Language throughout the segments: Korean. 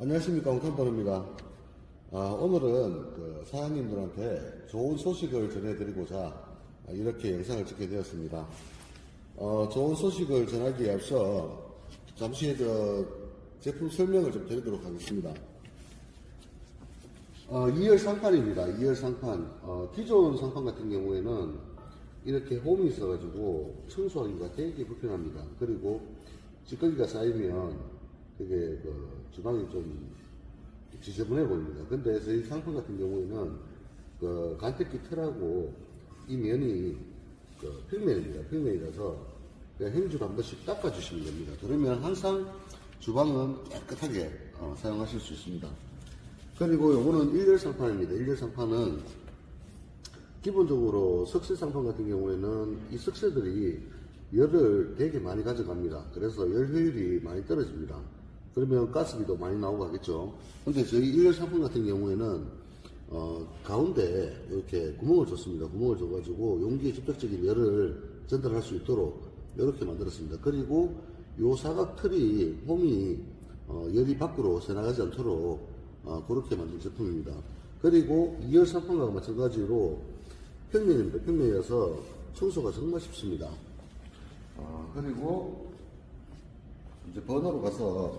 안녕하십니까 홍탄번입니다. 아, 오늘은 그 사장님들한테 좋은 소식을 전해드리고자 이렇게 영상을 찍게 되었습니다. 어, 좋은 소식을 전하기에 앞서 잠시 저 제품 설명을 좀 드리도록 하겠습니다. 어, 2열 상판입니다. 2열 상판. 어, 기존 상판 같은 경우에는 이렇게 홈이 있어가지고 청소하기가 되게 불편합니다. 그리고 찌꺼기가 쌓이면 주방이 좀 지저분해 보입니다. 근데 저희 상품 같은 경우에는 그 간택기 틀하고 이 면이 그 평면입니다. 평면이라서 그냥 행주로 한 번씩 닦아주시면 됩니다. 그러면 항상 주방은 깨끗하게 어, 사용하실 수 있습니다. 그리고 요거는 1열 상판입니다. 1열 상판은 기본적으로 석쇠 상판 같은 경우에는 이 석쇠들이 열을 되게 많이 가져갑니다. 그래서 열 효율이 많이 떨어집니다. 그러면 가스비도 많이 나오고 하겠죠. 근데 저희 1열 상품 같은 경우에는 어, 가운데 이렇게 구멍을 줬습니다. 구멍을 줘가지고 용기에 직접적인 열을 전달할 수 있도록 이렇게 만들었습니다. 그리고 요 사각 틀이 홈이 어, 열이 밖으로 새나가지 않도록 어, 그렇게 만든 제품입니다. 그리고 2열 상품과 마찬가지로 평면입니다. 평면이어서 청소가 정말 쉽습니다. 어, 그리고 이제 번호로 가서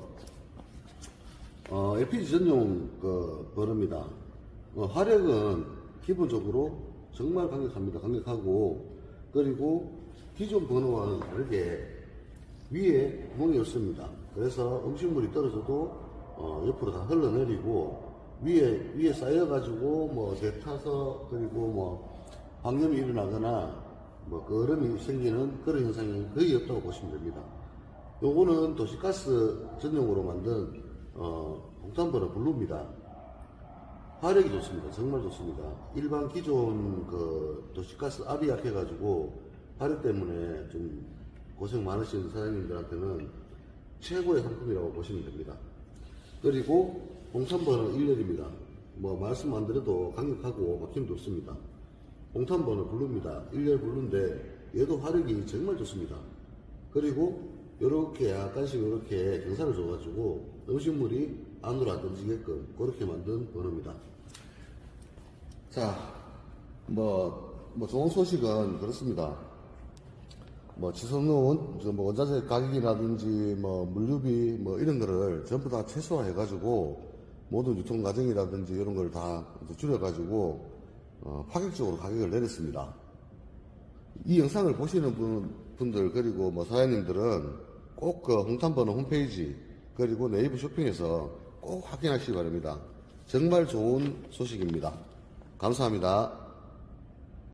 어, LPG 전용 그 번호입니다. 어, 화력은 기본적으로 정말 강력합니다. 강력하고 그리고 기존 번호와는 다르게 위에 구멍이 없습니다. 그래서 음식물이 떨어져도 어, 옆으로 다 흘러내리고 위에 위에 쌓여가지고 뭐 대타서 그리고 뭐 방염이 일어나거나 뭐 거름이 생기는 그런 현상이 거의 없다고 보시면 됩니다. 요거는 도시가스 전용으로 만든 어, 공탄번호 블루입니다. 화력이 좋습니다. 정말 좋습니다. 일반 기존 그 도시가스 압이 약해가지고 화력 때문에 좀 고생 많으신 사장님들한테는 최고의 상품이라고 보시면 됩니다. 그리고 공탄번호 1열입니다. 뭐 말씀 안 드려도 강력하고 막힘도 없습니다. 공탄번호 블루입니다. 1열 블루인데 얘도 화력이 정말 좋습니다. 그리고 이렇게 약간씩 이렇게 경사를 줘가지고 음식물이 안으로 안 던지게끔 그렇게 만든 번호입니다. 자, 뭐, 뭐 좋은 소식은 그렇습니다. 뭐 지선놓은 저뭐 원자재 가격이라든지 뭐 물류비 뭐 이런 거를 전부 다 최소화해가지고 모든 유통 과정이라든지 이런 걸 다 줄여가지고 어, 파격적으로 가격을 내렸습니다. 이 영상을 보시는 분, 분들 그리고 뭐 사장님들은 꼭 그 홍탄번호 홈페이지 그리고 네이버 쇼핑에서 꼭 확인하시기 바랍니다. 정말 좋은 소식입니다. 감사합니다.